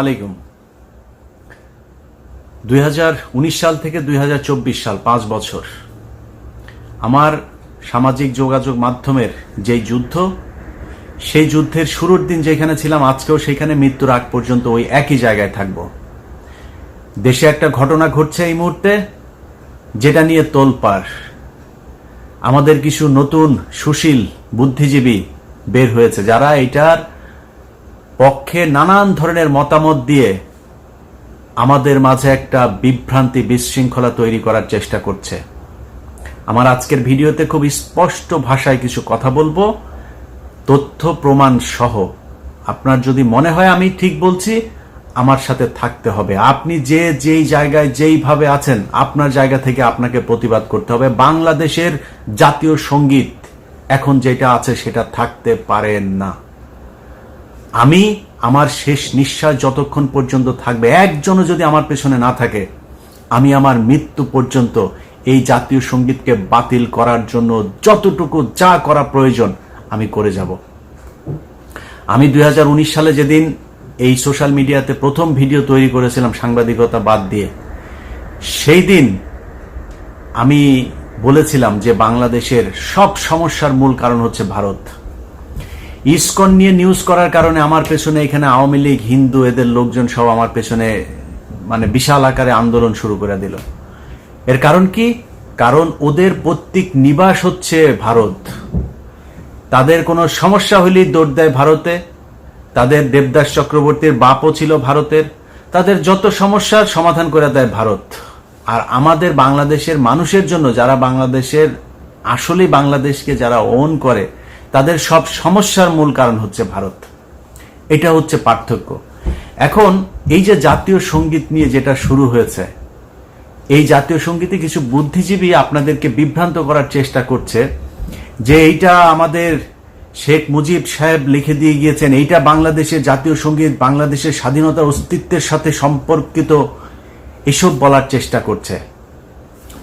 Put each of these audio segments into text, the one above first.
আলাইকুম। দুই সাল থেকে দুই সাল, পাঁচ বছর। আমার সামাজিক যোগাযোগ মাধ্যমের যেই যুদ্ধ, সেই যুদ্ধের শুরুর দিন যেখানে ছিলাম, আজকেও সেখানে মৃত্যুর আগ পর্যন্ত ওই একই জায়গায় থাকব। দেশে একটা ঘটনা ঘটছে এই মুহূর্তে, যেটা নিয়ে তোলপাড়। আমাদের কিছু নতুন সুশীল বুদ্ধিজীবী বের হয়েছে, যারা এটার পক্ষে নানান ধরনের মতামত দিয়ে আমাদের মাঝে একটা বিভ্রান্তি বিশৃঙ্খলা তৈরি করার চেষ্টা করছে। আমার আজকের ভিডিওতে খুব স্পষ্ট ভাষায় কিছু কথা বলব। তথ্য, প্রমাণ সহ। আপনার যদি মনে হয় আমি ঠিক বলছি, আমার সাথে থাকতে হবে। আপনি যে যেই জায়গায় যেইভাবে আছেন, আপনার জায়গা থেকে আপনাকে প্রতিবাদ করতে হবে। বাংলাদেশের জাতীয় সংগীত এখন যেটা আছে সেটা থাকতে পারেন না। আমি আমার শেষ নিঃশ্বাস যতক্ষণ পর্যন্ত থাকবে, একজনও যদি আমার পেছনে না থাকে, আমি আমার মৃত্যু পর্যন্ত এই জাতীয় সঙ্গীতকে বাতিল করার জন্য যতটুকু যা করা প্রয়োজন, আমি করে যাব। আমি দুই হাজার উনিশ সালে যেদিন এই সোশ্যাল মিডিয়াতে প্রথম ভিডিও তৈরি করেছিলাম সাংবাদিকতা বাদ দিয়ে, সেই দিন আমি বলেছিলাম যে বাংলাদেশের সব সমস্যার মূল কারণ হচ্ছে ভারত। ইসকন নিয়ে নিউজ করার কারণে আমার পেছনে এখানে আওয়ামী লীগ, হিন্দু, এদের লোকজন সব আমার পেছনে মানে বিশাল আকারে আন্দোলন শুরু করে দিল। এর কারণ কি? কারণ ওদের প্রত্যেক নিবাস হচ্ছে ভারত। তাদের কোনো সমস্যা হলেই দৌড় দেয় ভারতে। তাদের দেবদাস চক্রবর্তীর বাপও ছিল ভারতের। তাদের যত সমস্যার সমাধান করে দেয় ভারত। আর আমাদের বাংলাদেশের মানুষের জন্য, যারা বাংলাদেশের, আসলেই বাংলাদেশকে যারা ওন করে তাদের সব সমস্যার মূল কারণ হচ্ছে ভারত। এটা হচ্ছে পার্থক্য। এখন এই যে জাতীয় সংগীত নিয়ে যেটা শুরু হয়েছে, এই জাতীয় সঙ্গীতে কিছু বুদ্ধিজীবী আপনাদেরকে বিভ্রান্ত করার চেষ্টা করছে যে এইটা আমাদের শেখ মুজিব সাহেব লিখে দিয়ে গিয়েছেন, এইটা বাংলাদেশের জাতীয় সংগীত, বাংলাদেশের স্বাধীনতার অস্তিত্বের সাথে সম্পর্কিত এসব বলার চেষ্টা করছে।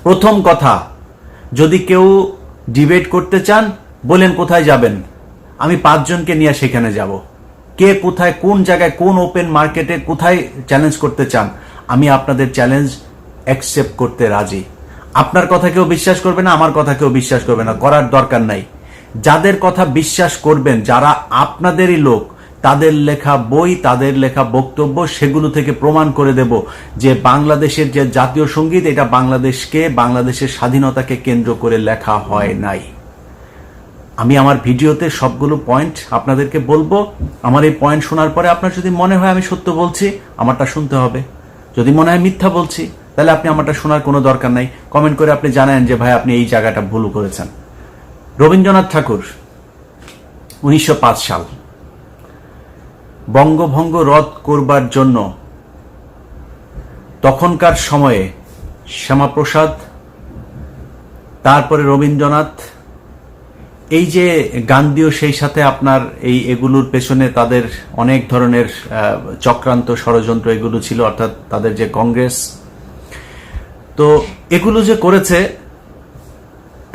প্রথম কথা, যদি কেউ ডিবেট করতে চান বলেন কোথায় যাবেন? আমি পাঁচজনকে নিয়ে সেখানে যাব। কে কোথায়, কোন জায়গায়, কোন ওপেন মার্কেটে কোথায় চ্যালেঞ্জ করতে চান, আমি আপনাদের চ্যালেঞ্জ অ্যাকসেপ্ট করতে রাজি। আপনার কথা কেউ বিশ্বাস করবে না, আমার কথা কেউ বিশ্বাস করবে না, করার দরকার নাই। যাদের কথা বিশ্বাস করবেন, যারা আপনাদেরই লোক, তাদের লেখা বই, তাদের লেখা বক্তব্য, সেগুলো থেকে প্রমাণ করে দেব যে বাংলাদেশের যে জাতীয় সংগীত, এটা বাংলাদেশকে, বাংলাদেশের স্বাধীনতাকে কেন্দ্র করে লেখা হয় নাই। আমি আমার ভিডিওতে সবগুলো পয়েন্ট আপনাদেরকে বলব। আমার এই পয়েন্ট শোনার পরে আপনার যদি মনে হয় আমি সত্য বলছি, আমারটা শুনতে হবে। যদি মনে হয় মিথ্যা বলছি, তাহলে আপনি আমারটা শোনার কোনো দরকার নাই। কমেন্ট করে আপনি জানেন যে, ভাই, আপনি এই জায়গাটা ভুল করেছেন। রবীন্দ্রনাথ ঠাকুর, উনিশশো পাঁচ সাল। বঙ্গভঙ্গ রদ করবার জন্য তখনকার সময়ে শ্যামাপ্রসাদ, তারপরে রবীন্দ্রনাথ এই যে গান্ধীও সেই সাথে আপনার এই এগুলোর পেছনে তাদের অনেক ধরনের চক্রান্ত ষড়যন্ত্র এগুলো ছিল, অর্থাৎ তাদের যে কংগ্রেস। তো এগুলো যে করেছে,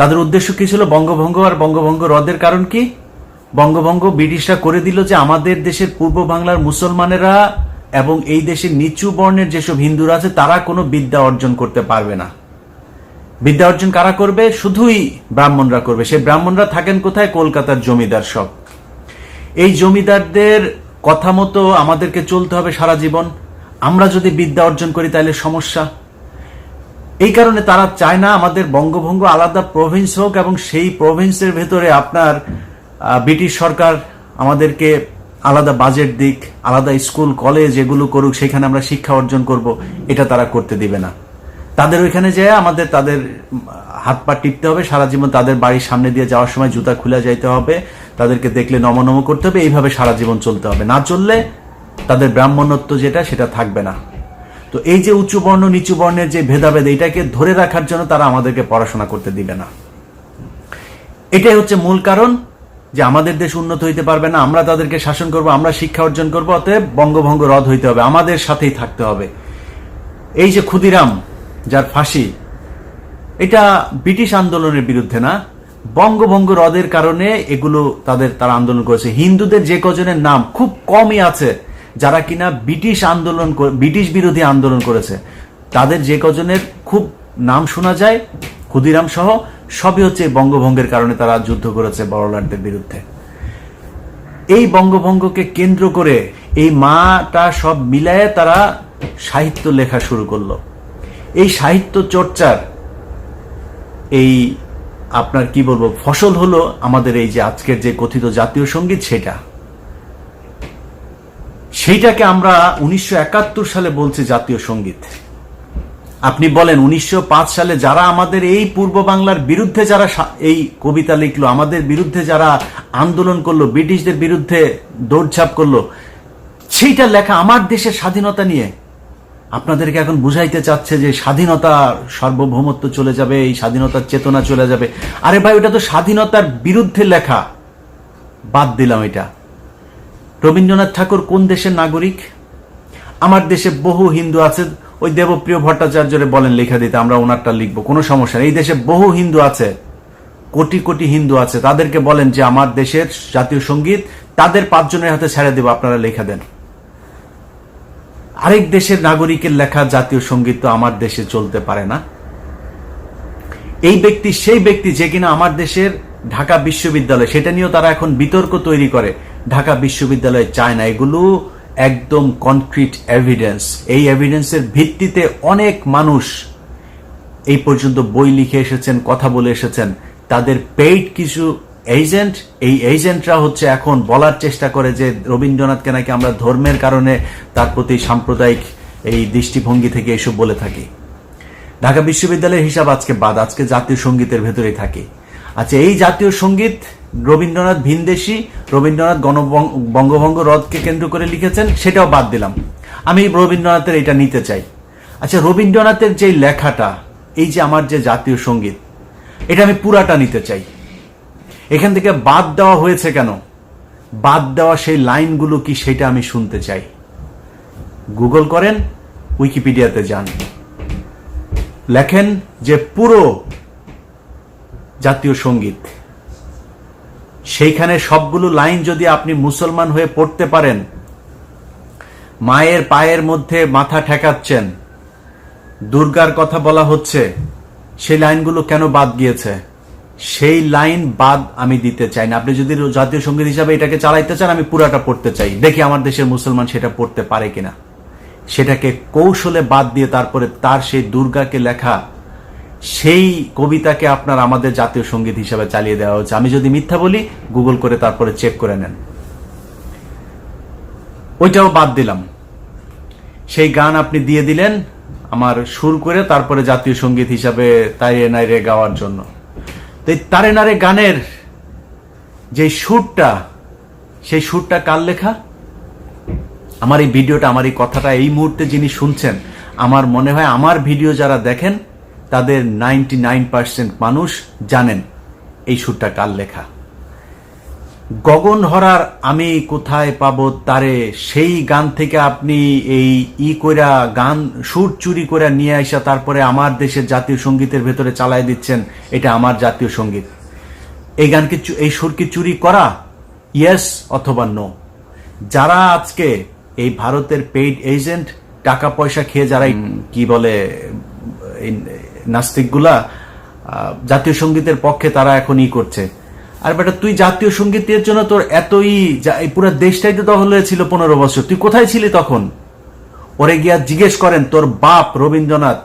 তাদের উদ্দেশ্য কি ছিল বঙ্গভঙ্গ আর বঙ্গভঙ্গ রদের কারণ কি? বঙ্গভঙ্গ ব্রিটিশরা করে দিল যে আমাদের দেশের পূর্ব বাংলার মুসলমানেরা এবং এই দেশের নিচু বর্ণের যেসব হিন্দুরা আছে, তারা কোনো বিদ্যা অর্জন করতে পারবে না। বিদ্যা অর্জন কারা করবে? শুধুই ব্রাহ্মণরা করবে। সেই ব্রাহ্মণরা থাকেন কোথায়? কলকাতার জমিদার সব এই জমিদারদের কথা মতো আমাদেরকে চলতে হবে সারা জীবন। আমরা যদি বিদ্যা অর্জন করি, তাহলে সমস্যা। এই কারণে তারা চায় না আমাদের বঙ্গভঙ্গ আলাদা প্রভিন্স হোক এবং সেই প্রভিন্সের ভেতরে আপনার ব্রিটিশ সরকার আমাদেরকে আলাদা বাজেট দিক, আলাদা স্কুল কলেজ এগুলো করুক, সেখানে আমরা শিক্ষা অর্জন করব। এটা তারা করতে দিবে না। তাদের ওইখানে যেয়ে আমাদের তাদের হাত পা টিপতে হবে, সারা জীবন তাদের বাড়ির সামনে দিয়ে যাওয়ার সময় জুতা খুলে যাইতে হবে, তাদেরকে দেখলে নমনম করতে হবে, এইভাবে সারা জীবন চলতে হবে। না চললে তাদের ব্রাহ্মণত্ব যেটা, সেটা থাকবে না। তো এই যে উঁচু বর্ণ, নিচু বর্ণের যে ভেদাভেদ এটাকে ধরে রাখার জন্য তারা আমাদেরকে পড়াশোনা করতে দিবে না। এটাই হচ্ছে মূল কারণ যে আমাদের দেশ উন্নত হইতে পারবে না। আমরা তাদেরকে শাসন করব, আমরা শিক্ষা অর্জন করব, অতএব বঙ্গভঙ্গ রদ হইতে হবে, আমাদের সাথেই থাকতে হবে। এই যে ক্ষুদিরাম যার ফাঁসি। এটা ব্রিটিশ আন্দোলনের বিরুদ্ধে না। বঙ্গভঙ্গ রদের কারণে এগুলো তাদের, তারা আন্দোলন করেছে। হিন্দুদের যে কজনের নাম খুব কমই আছে, যারা কিনা ব্রিটিশ আন্দোলন ব্রিটিশ বিরোধী আন্দোলন করেছে। তাদের যে কজনের খুব নাম শোনা যায়, ক্ষুদিরাম সহ, সবই হচ্ছে বঙ্গভঙ্গের কারণে তারা যুদ্ধ করেছে বড়লাটদের বিরুদ্ধে। এই বঙ্গভঙ্গকে কেন্দ্র করে এই মাটা সব মিলায়ে তারা সাহিত্য লেখা শুরু করল। এই সাহিত্য চর্চার এই আপনার কি বলব, ফসল হলো আমাদের এই যে আজকের যে কথিত জাতীয় সংগীত সেটা। সেইটাকে আমরা উনিশশো একাত্তর সালে বলছি জাতীয় সংগীত। আপনি বলেন উনিশশো পাঁচ সালে যারা আমাদের এই পূর্ব বাংলার বিরুদ্ধে যারা এই কবিতা লিখলো, আমাদের বিরুদ্ধে যারা আন্দোলন করল, ব্রিটিশদের বিরুদ্ধে দৌড়ঝাঁপ করল সেইটা লেখা আমার দেশের স্বাধীনতা নিয়ে আপনাদেরকে এখন বুঝাইতে চাচ্ছে যে স্বাধীনতা সার্বভৌমত্ব চলে যাবে, এই স্বাধীনতার চেতনা চলে যাবে। আরে ভাই, ওটা তো স্বাধীনতার বিরুদ্ধে লেখা। বাদ দিলাম এটা। রবীন্দ্রনাথ ঠাকুর কোন দেশের নাগরিক? আমার দেশে বহু হিন্দু আছে, ওই দেবপ্রিয় ভট্টাচার্যরে বলেন লেখা দিতে, আমরা ওনারটা লিখব, কোনো সমস্যা নেই। এই দেশে বহু হিন্দু আছে, কোটি কোটি হিন্দু আছে, তাদেরকে বলেন যে আমার দেশের জাতীয় সংগীত, তাদের পাঁচজনের হাতে ছেড়ে দেবো, আপনারা লেখা দেন। আরেক দেশের নাগরিকের লেখা জাতীয় সংগীত তো আমার দেশে চলতে পারে না। এই ব্যক্তি, সেই ব্যক্তি যে কিনা আমার দেশের ঢাকা বিশ্ববিদ্যালয়, সেটা নিয়েও তারা এখন বিতর্ক তৈরি করে। ঢাকা বিশ্ববিদ্যালয়, চায় না, এগুলো একদম কনক্রিট এভিডেন্স এই এভিডেন্সের ভিত্তিতে অনেক মানুষ এই পর্যন্ত বই লিখে এসেছেন, কথা বলে এসেছেন। তাদের পেইড কিছু এজেন্ট এই এজেন্টরা হচ্ছে এখন বলার চেষ্টা করে যে রবীন্দ্রনাথকে নাকি আমরা ধর্মের কারণে তার প্রতি সাম্প্রদায়িক এই দৃষ্টিভঙ্গি থেকে এসব বলে থাকি। ঢাকা বিশ্ববিদ্যালয়ের হিসাব আজকে বাদ, আজকে জাতীয় সঙ্গীতের ভেতরেই থাকে। আচ্ছা এই জাতীয় সংগীত রবীন্দ্রনাথ ভিনদেশী, রবীন্দ্রনাথ গণ বঙ্গভঙ্গ রদকে কেন্দ্র করে লিখেছেন, সেটাও বাদ দিলাম। আমি রবীন্দ্রনাথের এটা নিতে চাই। আচ্ছা রবীন্দ্রনাথের যে লেখাটা, এই যে আমার যে জাতীয় সংগীত, এটা আমি পুরাটা নিতে চাই। এখান থেকে বাদ দেওয়া হয়েছে কেন? বাদ দেওয়া সেই লাইনগুলো কি সেটা আমি শুনতে চাই। গুগল করেন, উইকিপিডিয়াতে যান। লেখেন যে পুরো জাতীয় সংগীত। সেইখানে সবগুলো লাইন যদি আপনি মুসলমান হয়ে পড়তে পারেন, মায়ের পায়ের মধ্যে মাথা ঠেকাচ্ছেন, দুর্গার কথা বলা হচ্ছে, সেই লাইনগুলো কেন বাদ গিয়েছে? সেই লাইন বাদ আমি দিতে চাই না। আপনি যদি জাতীয় সংগীত হিসাবে এটাকে চালাইতে চান, আমি পুরাটা পড়তে চাই। দেখি আমার দেশের মুসলমান সেটা পড়তে পারে কিনা। সেটাকে কৌশলে বাদ দিয়ে তারপরে তার সেই দুর্গাকে লেখা, সেই কবিতাকে আপনার আমাদের জাতীয় সংগীত হিসাবে চালিয়ে দেওয়া হচ্ছে আমি যদি মিথ্যা বলি, গুগল করে তারপরে চেক করে নেন। ওইটাও বাদ দিলাম। সেই গান আপনি দিয়ে দিলেন আমার সুর করে, তারপরে জাতীয় সংগীত হিসাবে তাই নাইরে গাওয়ার জন্য। তো এই তারে নারে গানের যে সুরটা, সেই সুরটা কার লেখা? আমার এই ভিডিওটা, আমার এই কথাটা এই মুহূর্তে যিনি শুনছেন, আমার মনে হয় আমার ভিডিও যারা দেখেন, তাদের নাইনটি নাইন পার্সেন্ট মানুষ জানেন এই সুরটা কার লেখা। গগন হরার আমি কোথায় পাবো তারে সেই গান থেকে আপনি এই ই কইরা গান সুর চুরি করে নিয়ে আসা তারপরে আমার দেশের জাতীয় সঙ্গীতের ভেতরে চালাই দিচ্ছেন এটা আমার জাতীয় সংগীত। এই গানকে এই সুরকে চুরি করা? ইয়েস অথবা নো যারা আজকে এই ভারতের পেইড এজেন্ট টাকা পয়সা খেয়ে যারা কি বলে এই নাস্তিকগুলা জাতীয় সঙ্গীতের পক্ষে তারা এখন ই করছে। আর বেটা, তুই জাতীয় সঙ্গীতের জন্য তোর এতই পুরো দেশটাই তো দখল হয়েছিল পনেরো বছর। তুই কোথায় ছিলি তখন? ওরে গিয়া জিজ্ঞেস করেন, তোর বাপ রবীন্দ্রনাথ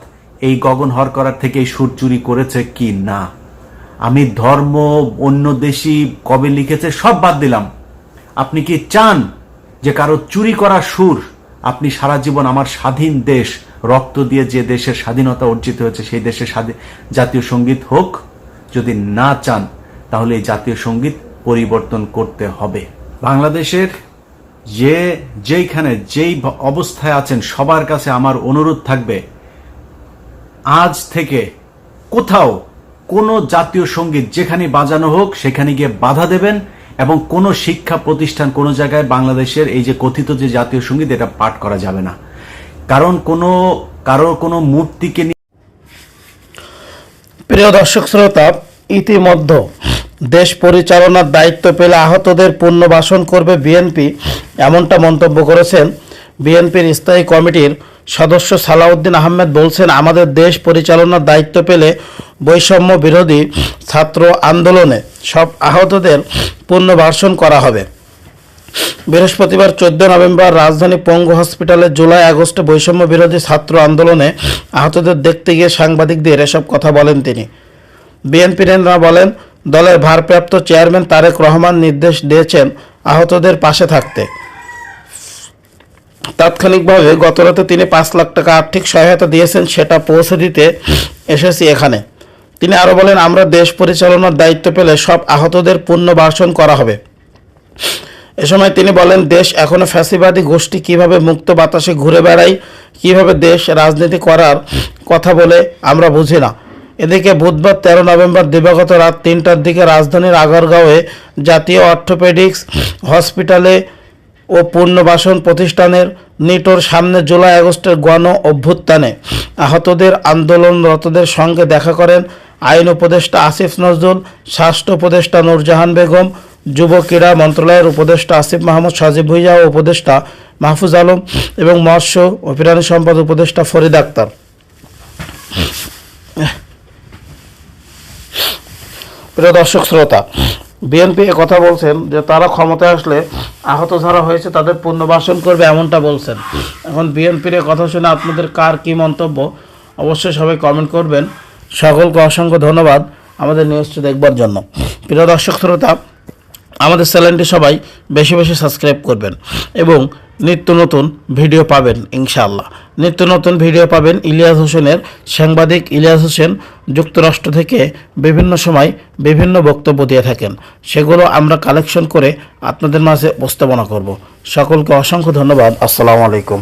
এই গগন হর করার থেকে সুর চুরি করেছে কি না? আমি ধর্ম, অন্য দেশি কবে লিখেছে, সব বাদ দিলাম। আপনি কি চান যে কারও চুরি করা সুর আপনি সারা জীবন আমার স্বাধীন দেশ, রক্ত দিয়ে যে দেশের স্বাধীনতা অর্জিত হয়েছে সেই দেশের জাতীয় সংগীত হোক? যদি না চান তাহলে এই জাতীয় সংগীত পরিবর্তন করতে হবে। বাংলাদেশের যে যেইখানে যেই অবস্থায় আছেন সবার কাছে আমার অনুরোধ থাকবে আজ থেকে কোথাও কোনো জাতীয় সংগীত যেখানে বাজানো হোক সেখানে গিয়ে বাধা দেবেন এবং কোনো শিক্ষা প্রতিষ্ঠান কোনো জায়গায় বাংলাদেশের এই যে কথিত যে জাতীয় সংগীত এটা পাঠ করা যাবে না। কারণ কোনো কারও কোনো মূর্তিকে নিয়ে প্রিয় দর্শক শ্রোতা ইতিমধ্যে দেশ পরিচালনার দায়িত্ব পেলে আহতদের পুনর্বাসন করবে বিএনপি, এমনটা মন্তব্য করেছেন বিএনপির স্থায়ী কমিটির সদস্য সালাউদ্দিন আহমেদ বলছেন, আমাদের দেশ পরিচালনার দায়িত্ব পেলে বৈষম্য বিরোধী ছাত্র আন্দোলনে সব আহতদের পুনর্বাসন করা হবে। বৃহস্পতিবার চোদ্দ নভেম্বর রাজধানী পঙ্গু হসপিটালে জুলাই আগস্টে বৈষম্য বিরোধী ছাত্র আন্দোলনে আহতদের দেখতে গিয়ে সাংবাদিকদের এসব কথা বলেন তিনি। বিএনপি নেতারা বলেন দলের ভারপ্রাপ্ত চেয়ারম্যান তারেক রহমান নির্দেশ দিয়েছেন আহতদের পাশে থাকতে। তাৎক্ষণিকভাবে গতরাতে তিনি পাঁচ লাখ টাকা আর্থিক সহায়তা দিয়েছেন, সেটা পৌঁছে দিতে এসেছি এখানে। তিনি আরও বলেন, আমরা দেশ পরিচালনার দায়িত্ব পেলে সব আহতদের পুনর্বাসন করা হবে। এ সময় তিনি বলেন, দেশ এখনও ফ্যাসিবাদী গোষ্ঠী কীভাবে মুক্ত বাতাসে ঘুরে বেড়ায়, কীভাবে দেশ রাজনীতি করার কথা বলে আমরা বুঝি না। এদিকে বুধবার তেরো নভেম্বর দিবাগত রাত তিনটার দিকে রাজধানীর আগরগাঁওয়ে জাতীয় অর্থোপেডিক্স হসপিটালে ও পুনর্বাসন প্রতিষ্ঠানের নিটোর সামনে জুলাই আগস্টের গণ অভ্যুত্থানে আহতদের আন্দোলনরতদের সঙ্গে দেখা করেন আইন উপদেষ্টা আসিফ নজরুল, স্বাস্থ্য উপদেষ্টা নূরজাহান বেগম, যুব ক্রীড়া মন্ত্রণালয়ের উপদেষ্টা আসিফ মাহমুদ, সাজিব ভুইয়া ও উপদেষ্টা মাহফুজ আলম এবং মৎস্য ও প্রাণী সম্পদ উপদেষ্টা ফরিদ আক্তার। প্রিয় দর্শক শ্রোতা বিএনপি কথা বলছেন যে তারা ক্ষমতায় আসলে আহত যারা হয়েছে তাদের পুনর্বাসন করবে এমনটা বলছেন। এখন বিএনপির কথা শুনে আপনাদের কার কি মন্তব্য, অবশ্যই সবাই কমেন্ট করবেন। সকলকে অসংখ্য ধন্যবাদ আমাদের নিউজটি দেখবার জন্য। প্রিয় দর্শক শ্রোতা, আমাদের চ্যানেলটি সবাই বেশি বেশি সাবস্ক্রাইব করবেন এবং নিত্য নতুন ভিডিও পাবেন, ইনশাআল্লাহ। নিত্য নতুন ভিডিও পাবেন ইলিয়াস হোসেনের সাংবাদিক ইলিয়াস হোসেন যুক্তরাষ্ট্র থেকে বিভিন্ন সময় বিভিন্ন বক্তব্য দিয়ে থাকেন। সেগুলো আমরা কালেকশন করে আপনাদের মাঝে উপস্থাপনা করব। সকলকে অসংখ্য ধন্যবাদ। আসসালামু আলাইকুম।